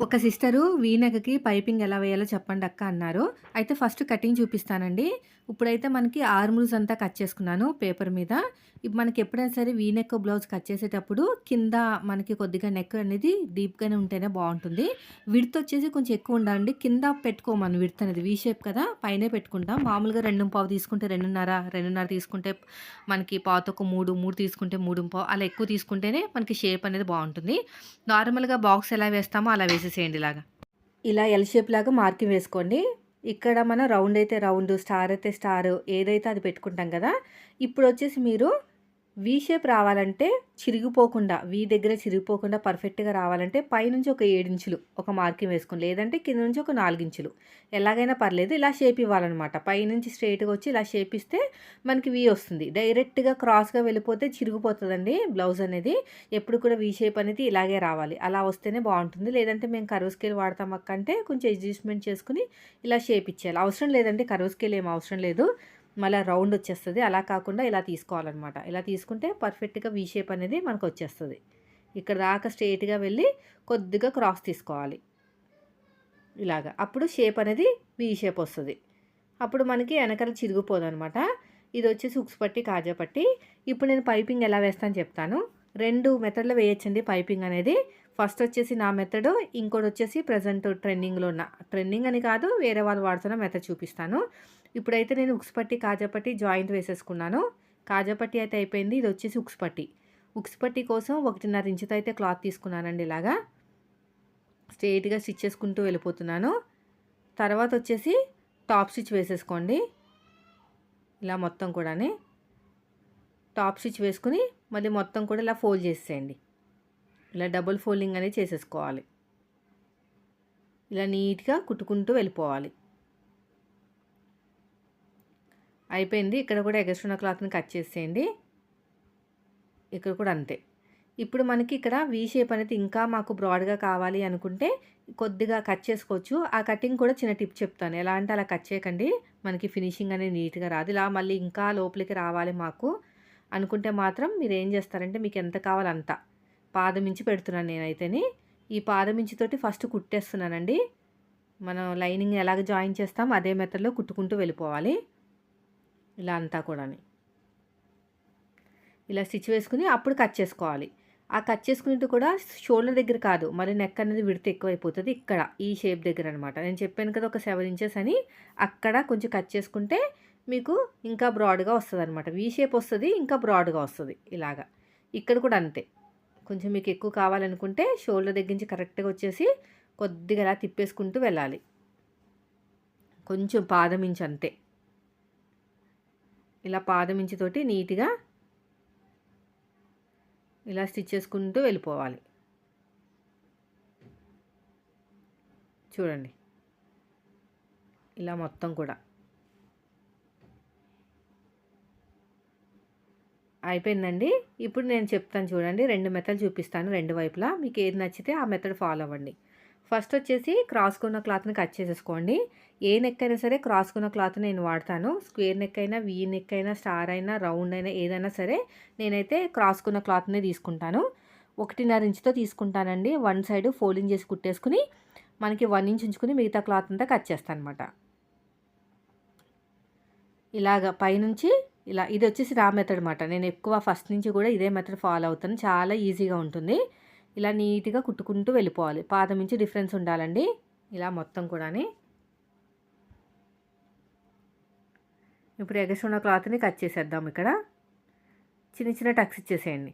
ఒక sister వీనెకకి piping ఎలా వేయాలో చెప్పండి అక్క అన్నారు. అయితే ఫస్ట్ కటింగ్ చూపిస్తానండి. ఇప్పుడైతే మనకి ఆర్మూల్స్ అంతా కట్ చేసుకున్నాను పేపర్ మీద. ఇప్పుడు మనకి ఎప్పుడైనా సరే వీనెక్ బ్లౌజ్ కట్ చేసేటప్పుడు కింద మనకి కొద్దిగా నెక్ అనేది డీప్‌గానే ఉంటేనే బాగుంటుంది విడ్త్ వచ్చేసి కొంచెం ఎక్కువ ఉండాలండి. కింద పెట్టుకోమను విడ్త్ అనేది వీ షేప్ కదా! పైనే పెట్టుకుంటాం. మామూలుగా 2:15 తీసుకుంటే 2:30, 2:30 తీసుకుంటే మనకి పావుతక్కువ 3, 3 తీసుకుంటే 3:15 అలా ఎక్కువ తీసుకుంటేనే మనకి షేప్ అనేది బాగుంటుంది నార్మల్‌గా బాక్స్ ఎలా వేస్తామో అలా వేసేసేయండి ఇలాగా. ఇలా ఎల్ షేప్ లాగా మార్కింగ్ వేసుకోండి. ఇక్కడ మనం రౌండ్ అయితే రౌండ్, స్టార్ అయితే స్టార్ ఏదైతే అది పెట్టుకుంటాం కదా! ఇప్పుడు వచ్చేసి మీరు వీ షేప్ రావాలంటే చిరిగిపోకుండా వీ దగ్గర చిరిగిపోకుండా పర్ఫెక్ట్‌గా రావాలంటే పైనుంచి ఒక 7 ఇంచులు ఒక మార్కింగ్ వేసుకుని లేదంటే కింద నుంచి ఒక నాలుగించులు ఎలాగైనా పర్లేదు. ఇలా షేప్ ఇవ్వాలనమాట. పైనుంచి స్ట్రెయిట్‌గా వచ్చి ఇలా షేప్ ఇస్తే మనకి వీ వస్తుంది. డైరెక్ట్‌గా క్రాస్‌గా వెళ్ళిపోతే చిరిగిపోతుందండి బ్లౌజ్ అనేది. ఎప్పుడు కూడా వీ షేప్ అనేది ఇలాగే రావాలి. అలా వస్తేనే బాగుంటుంది లేదంటే మేము కరువు స్కేల్ వాడతాం అక్కంటే కొంచెం అడ్జస్ట్‌మెంట్ చేసుకుని ఇలా షేప్ ఇచ్చేయాలి. అవసరం లేదండి కరువు స్కేల్ ఏం అవసరం లేదు. మళ్ళీ రౌండ్ వచ్చేస్తుంది అలా కాకుండా ఇలా తీసుకోవాలన్నమాట ఇలా తీసుకుంటే పర్ఫెక్ట్‌గా వీ షేప్ అనేది వచ్చేస్తుంది ఇక్కడ దాకా స్ట్రెయిట్‌గా వెళ్ళి కొద్దిగా క్రాస్ తీసుకోవాలి. ఇలాగ. అప్పుడు షేప్ అనేది వీ షేప్ వస్తుంది అప్పుడు మనకి ఎనకాల చిరిగిపోదనమాట. ఇదొచ్చేసి ఉక్స్ పట్టి, కాజా పట్టి. ఇప్పుడు నేను పైపింగ్ ఎలా వేస్తాను చెప్తాను. రెండు మెథడ్‌లో వేయచ్చండి పైపింగ్ అనేది. ఫస్ట్ వచ్చేసి నా మెథడు. ఇంకోటొచ్చేసి ప్రజెంట్ ట్రెండింగ్‌లో ఉన్న ట్రెండింగ్ అని కాదు వేరే వాళ్ళు వాడుతున్న మెథడ్ చూపిస్తాను. ఇప్పుడైతే నేను ఉక్స్పట్టి పట్టి, జాయింట్ వేసేసుకున్నాను. కాజాపట్టి అయితే అయిపోయింది. ఇది వచ్చేసి పట్టి. ఉక్స్పట్టి కోసం 1.5 ఇంచుతో అయితే క్లాత్ తీసుకున్నానండి ఇలాగా. స్ట్రెయిట్‌గా స్టిచ్ చేసుకుంటూ వెళ్ళిపోతున్నాను. తర్వాత వచ్చేసి టాప్ స్టిచ్ వేసేసుకోండి. ఇలా మొత్తం కూడాని. టాప్ స్టిచ్ వేసుకుని మళ్ళీ మొత్తం కూడా ఇలా ఫోల్డ్ చేసేయండి ఇలా డబుల్ ఫోల్డింగ్ అనేది చేసేసుకోవాలి. ఇలా నీట్‌గా కుట్టుకుంటూ వెళ్ళిపోవాలి. అయిపోయింది. ఇక్కడ కూడా ఎగస్ట్రున్న క్లాత్‌ని కట్ చేసేయండి. ఇక్కడ కూడా అంతే. ఇప్పుడు మనకి ఇక్కడ వీ షేప్ అనేది ఇంకా మాకు బ్రాడ్‌గా కావాలి అనుకుంటే కొద్దిగా కట్ చేసుకోవచ్చు. ఆ కటింగ్ కూడా చిన్న టిప్ చెప్తాను. ఎలా అంటే అలా కట్ చేయకండి. మనకి ఫినిషింగ్ అనేది నీట్‌గా రాదు. ఇలా మళ్ళీ ఇంకా లోపలికి రావాలి మాకు అనుకుంటే మాత్రం మీరు ఏం చేస్తారంటే మీకు ఎంత కావాలో పాదమించి పెడుతున్నాను నేనైతేని. ఈ పాదం ఫస్ట్ కుట్టేస్తున్నానండి. మనం లైనింగ్ ఎలాగ జాయిన్ చేస్తామో అదే మెథడ్‌లో కుట్టుకుంటూ వెళ్ళిపోవాలి. ఇలా అంతా కూడా ఇలా స్టిచ్ వేసుకుని అప్పుడు కట్ చేసుకోవాలి. ఆ కట్ చేసుకునేది కూడా షోల్డర్ దగ్గర కాదు. మరి నెక్ అనేది విడితే ఎక్కువైపోతుంది ఇక్కడ ఈ షేప్ దగ్గర అనమాట. నేను చెప్పాను కదా ఒక సెవెన్ ఇంచెస్ అని. అక్కడ కొంచెం కట్ చేసుకుంటే మీకు ఇంకా బ్రాడ్‌గా వస్తుంది అనమాట వీ షేప్ వస్తుంది ఇంకా బ్రాడ్‌గా వస్తుంది ఇలాగా. ఇక్కడ కూడా అంతే. కొంచెం మీకు ఎక్కువ కావాలనుకుంటే షోల్డర్ దగ్గర నుంచి కరెక్ట్‌గా వచ్చేసి కొద్దిగా అలా తిప్పేసుకుంటూ వెళ్ళాలి. కొంచెం పాదం ఇంచు అంతే. ఇలా పాదం ఇంచుతోటి నీట్‌గా ఇలా స్టిచ్ చేసుకుంటూ వెళ్ళిపోవాలి. చూడండి. ఇలా మొత్తం కూడా. అయిపోయిందండి. ఇప్పుడు నేను చెప్తాను చూడండి. రెండు మెథడ్ చూపిస్తాను రెండు వైపులా. మీకు ఏది నచ్చితే ఆ మెథడ్ ఫాలో అవ్వండి. ఫస్ట్ వచ్చేసి క్రాస్కున్న క్లాత్‌ని కట్ చేసేసుకోండి. ఏ నెక్ అయినా సరే క్రాస్కున్న క్లాత్ నేను వాడతాను. స్క్వేర్ నెక్ అయినా, వీ నెక్ అయినా, స్టార్ అయినా, రౌండ్ అయినా ఏదైనా సరే నేనైతే క్రాస్కున్న క్లాత్‌నే తీసుకుంటాను. 1.5 ఇంచుతో తీసుకుంటానండి. వన్ సైడ్ ఫోల్డింగ్ చేసి కుట్టేసుకుని మనకి వన్ ఇంచ్ ఉంచుకొని మిగతా క్లాత్ అంతా కట్ చేస్తాను అనమాట ఇలాగ పైనుంచి ఇలా ఇది వచ్చేసి రా మెథడ్ మాట. నేను ఎక్కువ ఫస్ట్ నుంచి కూడా ఇదే మెథడ్ ఫాలో అవుతాను. చాలా ఈజీగా ఉంటుంది. ఇలా నీట్‌గా కుట్టుకుంటూ వెళ్ళిపోవాలి. పాదం నుంచి డిఫరెన్స్ ఉండాలండి. ఇలా మొత్తం కూడాని. ఇప్పుడు ఎగస్ట్రా క్లాత్‌ని కట్ చేసేద్దాం ఇక్కడ. చిన్న చిన్న టక్స్ ఇచ్చేసేయండి.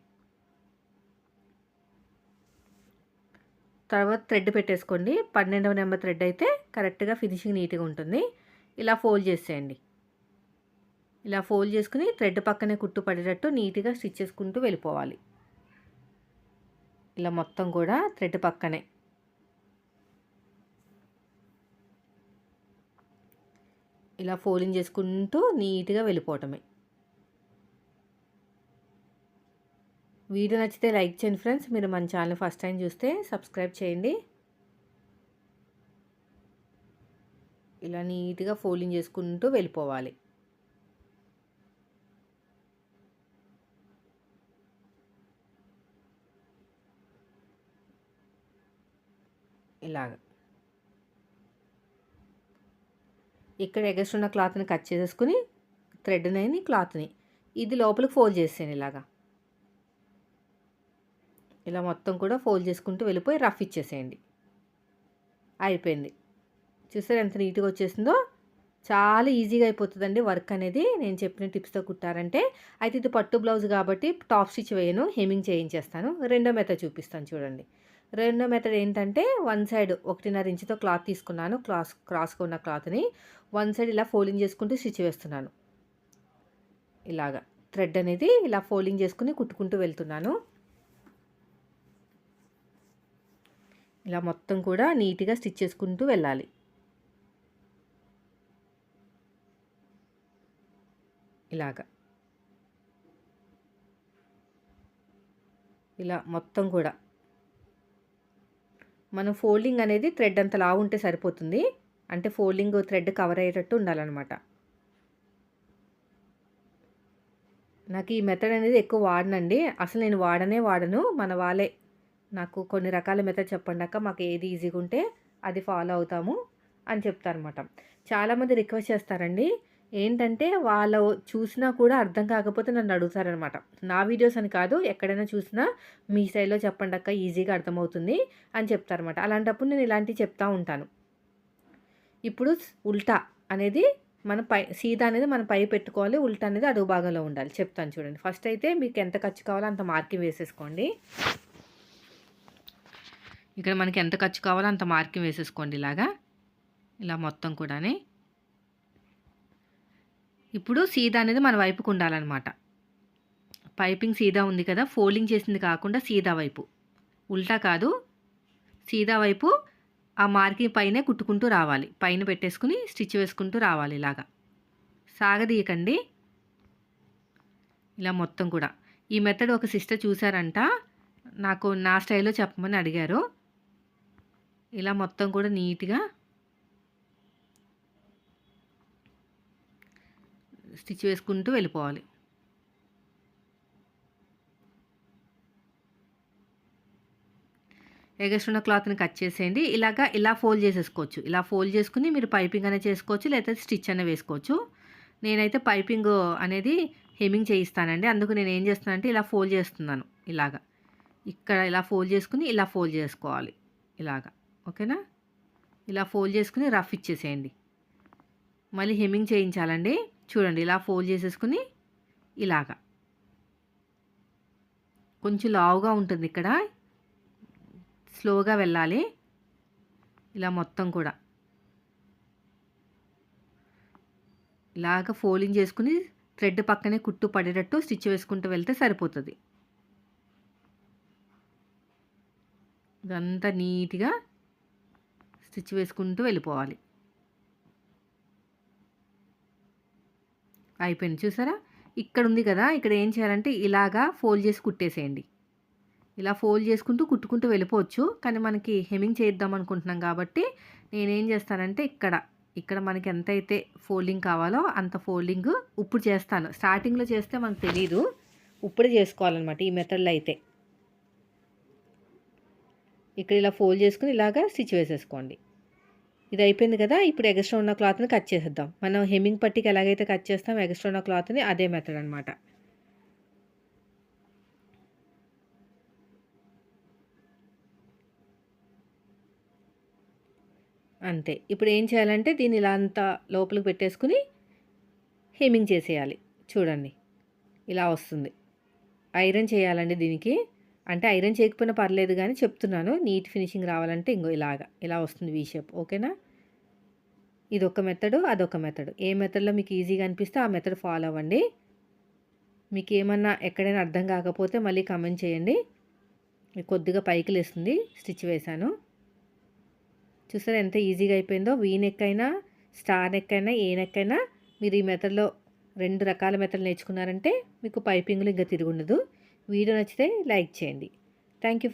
తర్వాత థ్రెడ్ పెట్టేసుకోండి. 12వ నెంబర్ థ్రెడ్ అయితే కరెక్ట్‌గా ఫినిషింగ్ నీట్‌గా ఉంటుంది. ఇలా ఫోల్డ్ చేసేయండి. ఇలా ఫోల్డ్ చేసుకుని థ్రెడ్ పక్కనే కుట్టు పడేటట్టు నీట్‌గా స్టిచ్ చేసుకుంటూ వెళ్ళిపోవాలి. ఇలా మొత్తం కూడా థ్రెడ్ పక్కనే. ఇలా ఫోల్డింగ్ చేసుకుంటూ నీట్‌గా వెళ్ళిపోవటమే. వీడియో నచ్చితే లైక్ చేయండి ఫ్రెండ్స్. మీరు మన ఛానల్ ఫస్ట్ టైం చూస్తే సబ్స్క్రైబ్ చేయండి. ఇలా నీట్‌గా ఫోల్డింగ్ చేసుకుంటూ వెళ్ళిపోవాలి. ఇలాగ. ఇక్కడ ఎగస్ట్ ఉన్న క్లాత్ని కట్ చేసేసుకుని థ్రెడ్ని క్లాత్ని ఇది లోపలికి ఫోల్డ్ చేసాను ఇలాగా. ఇలా మొత్తం కూడా ఫోల్డ్ చేసుకుంటూ వెళ్ళిపోయి రఫ్ ఇచ్చేసేయండి. అయిపోయింది. చూసారు ఎంత నీట్గా వచ్చేసిందో? చాలా ఈజీగా అయిపోతుందండి వర్క్ అనేది. నేను చెప్పిన టిప్స్తో కుట్టారంటే అయితే ఇది పట్టు బ్లౌజ్ కాబట్టి టాప్ స్టిచ్ వేయను హెమింగ్ చేయించేస్తాను. రెండో మెథడ్ చూపిస్తాను చూడండి. రెండో మెథడ్ ఏంటంటే వన్ సైడ్ ఒకటిన్నర ఇంచుతో క్లాత్ తీసుకున్నాను. క్లాస్ క్రాస్గా ఉన్న క్లాత్ని వన్ సైడ్ ఇలా ఫోల్డింగ్ చేసుకుంటూ స్టిచ్ వేస్తున్నాను. ఇలాగా. థ్రెడ్ అనేది ఇలా ఫోల్డింగ్ చేసుకుని కుట్టుకుంటూ వెళ్తున్నాను. ఇలా మొత్తం కూడా నీట్గా స్టిచ్ చేసుకుంటూ వెళ్ళాలి. ఇలాగా. ఇలా మొత్తం కూడా మనం ఫోల్డింగ్ అనేది థ్రెడ్ అంత లావు ఉంటే సరిపోతుంది. అంటే ఫోల్డింగ్ థ్రెడ్ కవర్ అయ్యేటట్టు ఉండాలన్నమాట. నాకు ఈ మెథడ్ అనేది ఎక్కువ వాడనండి. అసలు నేను వాడనే వాడను. మన వాళ్ళే నాకు కొన్ని రకాల మెథడ్ చెప్పండాక మాకు ఏది ఈజీగా ఉంటే అది ఫాలో అవుతాము అని చెప్తారనమాట చాలామంది రిక్వెస్ట్ చేస్తారండి. ఏంటంటే వాళ్ళు చూసినా కూడా అర్థం కాకపోతే నన్ను అడుగుతారనమాట. నా వీడియోస్ అని కాదు ఎక్కడైనా చూసినా మీ స్టైల్లో చెప్పండి అక్క ఈజీగా అర్థమవుతుంది అని చెప్తారనమాట. అలాంటప్పుడు నేను ఇలాంటివి చెప్తూ ఉంటాను. ఇప్పుడు ఉల్టా అనేది మన పై సీదా అనేది మనం పై పెట్టుకోవాలి ఉల్టా అనేది అడుగు భాగంలో ఉండాలి. చెప్తాను చూడండి. ఫస్ట్ అయితే మీకు ఎంత ఖర్చు కావాలో అంత మార్కింగ్ వేసేసుకోండి. ఇక్కడ మనకి ఎంత ఖర్చు కావాలో అంత మార్కింగ్ వేసేసుకోండి ఇలాగా. ఇలా మొత్తం కూడానే. ఇప్పుడు సీదా అనేది మన వైపుకు ఉండాలన్నమాట. పైపింగ్ సీదా ఉంది కదా ఫోల్డింగ్ చేసింది కాకుండా సీదా వైపు. ఉల్టా కాదు సీదా వైపు ఆ మార్కింగ్ పైనే కుట్టుకుంటూ రావాలి. పైన పెట్టేసుకుని స్టిచ్ వేసుకుంటూ రావాలి ఇలాగా. సాగదీయకండి. ఇలా మొత్తం కూడా. ఈ మెథడ్ ఒక సిస్టర్ చూసారంట నాకు నా స్టైల్లో చెప్పమని అడిగారు. ఇలా మొత్తం కూడా నీట్గా స్టిచ్ వేసుకుంటూ వెళ్ళిపోవాలి. ఎగస్ట్రున్న క్లాత్ని కట్ చేసేయండి. ఇలాగా ఇలా ఫోల్డ్ చేసేసుకోవచ్చు. ఇలా ఫోల్డ్ చేసుకుని మీరు పైపింగ్ అనేది చేసుకోవచ్చు లేకపోతే స్టిచ్ అనేది వేసుకోవచ్చు. నేనైతే పైపింగ్ అనేది హెమింగ్ చేయిస్తానండి. అందుకు నేను ఏం చేస్తానంటే ఇలా ఫోల్డ్ చేస్తున్నాను. ఇలాగా. ఇక్కడ ఇలా ఫోల్డ్ చేసుకుని ఇలా ఫోల్డ్ చేసుకోవాలి. ఇలాగా. ఓకేనా? ఇలా ఫోల్డ్ చేసుకుని రఫ్ ఇచ్చేసేయండి. మళ్ళీ హెమ్మింగ్ చేయించాలండి. చూడండి ఇలా ఫోల్డ్ చేసేసుకుని ఇలాగా. కొంచెం లావుగా ఉంటుంది ఇక్కడ. స్లోగా వెళ్ళాలి. ఇలా మొత్తం కూడా. ఇలాగ ఫోల్డింగ్ చేసుకుని థ్రెడ్ పక్కనే కుట్టు పడేటట్టు స్టిచ్ వేసుకుంటూ వెళ్తే సరిపోతుంది. ఇదంతా నీట్గా స్టిచ్ వేసుకుంటూ వెళ్ళిపోవాలి. అయిపోయింది. చూసారా? ఇక్కడ ఉంది కదా ఇక్కడ ఏం చేయాలంటే ఇలాగా ఫోల్డ్ చేసి కుట్టేసేయండి. ఇలా ఫోల్డ్ చేసుకుంటూ కుట్టుకుంటూ వెళ్ళిపోవచ్చు. కానీ మనకి హెమింగ్ చేద్దాం అనుకుంటున్నాం కాబట్టి నేనేం చేస్తానంటే ఇక్కడ ఇక్కడ మనకి ఎంతైతే ఫోల్డింగ్ కావాలో అంత ఫోల్డింగ్ ఇప్పుడు చేస్తాను. స్టార్టింగ్లో చేస్తే మనకు తెలీదు. ఇప్పుడు చేసుకోవాలన్నమాట ఈ మెథడ్లో అయితే. ఇక్కడ ఇలా ఫోల్డ్ చేసుకుని ఇలాగా స్టిచ్ వేసేసుకోండి. ఇది అయిపోయింది కదా ఇప్పుడు ఎగస్ట్రా ఉన్న క్లాత్ని కట్ చేసేద్దాం. మనం హెమ్మింగ్ పట్టికి ఎలాగైతే కట్ చేస్తాం ఎగస్ట్రా ఉన్న క్లాత్ని అదే మెథడ్ అనమాట అంతే. ఇప్పుడు ఏం చేయాలంటే దీన్ని ఇలా అంతా లోపలికి పెట్టేసుకుని హెమ్మింగ్ చేసేయాలి. చూడండి ఇలా వస్తుంది. ఐరన్ చేయాలండి దీనికి. అంటే ఐరన్ చేయకపోయినా పర్లేదు కానీ చెప్తున్నాను నీట్ ఫినిషింగ్ రావాలంటే ఇంకో ఇలాగా ఇలా వస్తుంది వీ షేప్ ఓకేనా? ఇది ఒక మెథడ్ అదొక మెథడ్. ఏ మెథడ్లో మీకు ఈజీగా అనిపిస్తే ఆ మెథడ్ ఫాలో అవ్వండి. మీకు ఏమన్నా ఎక్కడైనా అర్థం కాకపోతే మళ్ళీ కమెంట్ చేయండి. కొద్దిగా పైకి లేస్తుంది స్టిచ్ వేశాను. చూసారా ఎంత ఈజీగా అయిపోయిందో? వీ నెక్ అయినా స్టార్ నెక్ అయినా ఏ నెక్ అయినా మీరు ఈ మెథడ్లో రెండు రకాల మెథడ్లు నేర్చుకున్నారంటే మీకు పైపింగ్లు ఇంకా తిరుగుండదు వీడియో నచ్చితే లైక్ చేయండి. Thank you for